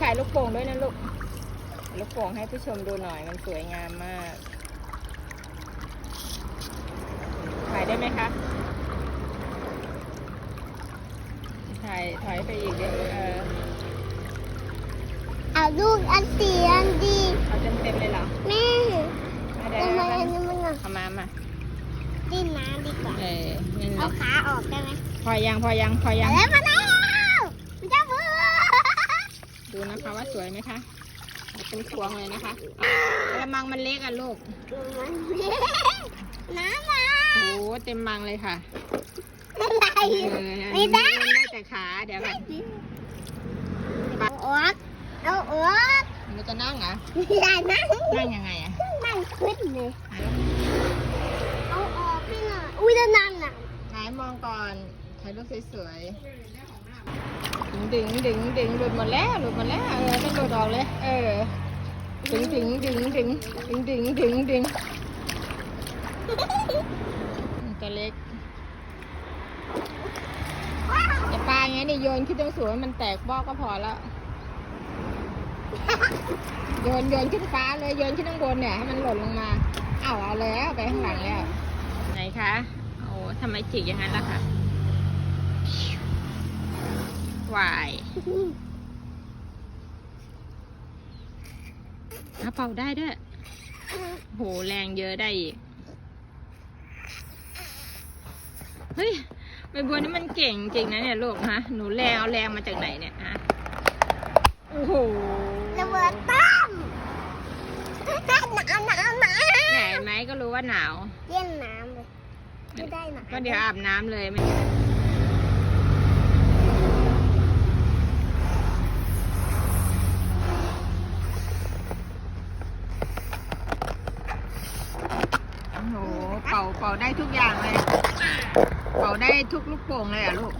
ขายลูกโป่งด้วยนะลูก ลูกโป่งให้ผู้ชมดูหน่อยมันสวยงามมาก ถ่ายได้ไหมคะถ่ายถอยไปอีกเดี๋ยวเออเอาลูกอันสีอันดีเอาเต็มเต็มๆเลยเหรอแม่เอาเดี๋ยวทำไมเอาอันนี้มันอะเอามามาดิ้นน้ำดีกว่า เออนี่เอานะขาออกได้ไหมพอยังพอยังพอยัง แล้วมาแล้วมันจะมือดู นะคะว่าสวยไหมคะเป็นพวงเลยนะคะกระมังมันเล็กอะลูกน้ำมาโอ้โหเต็มมังเลยค่ะอะไรเออไม่ได้เล่นได้แต่ขาเดี๋ยวก่อนเอาออกเอาออกมันจะนั่งเหรออย่านั่งนั่งยังไงอะนั่งขึ้นเลยเอาออกให้หน่อยอุ้ยจะนั่งอะไหนมองก่อนถ่ายรูปสวยๆ ดึงดึงดึงหลุดหมดแล้วหลุดหมดแล้วเออไม่หลุดออกเลย เออดึงดึงดึงดึงดึงดึงดึงดึงตัวเล็กแต่ปลาไงนี่โยนขึ้นตรงสูงให้มันแตกบอกก็พอแล้วโยนโยนขึ้นฟ้าเลยโยนขึ้นข้างบนเนี่ยให้มันหล่นลงมาเอาเอาแล้วไปข้างหลังแล้วไหนคะโอ้ทำไมจิกอย่างนั้นล่ะคะ วายอาเป่าได้ด้วยโหแรงเยอะได้อีก เฮ้ยใบบัวนี่มันเก่งจริงนะเนี่ยลูกฮะ หนูแรงเอาแรงมาจากไหนเนี่ยฮะ โอ้โหระเบิดตั้มหนาวหนาวหนาวหนาวไหนไหมก็รู้ว่าหนาว เล่นน้ำเลยไม่ได้หนาวก็เดี๋ยวอาบน้ำเลยไม่โอ้โห เป่าเป่าได้ทุกอย่างเลย เป่าได้ทุกลูกโป่งเลยอะลูก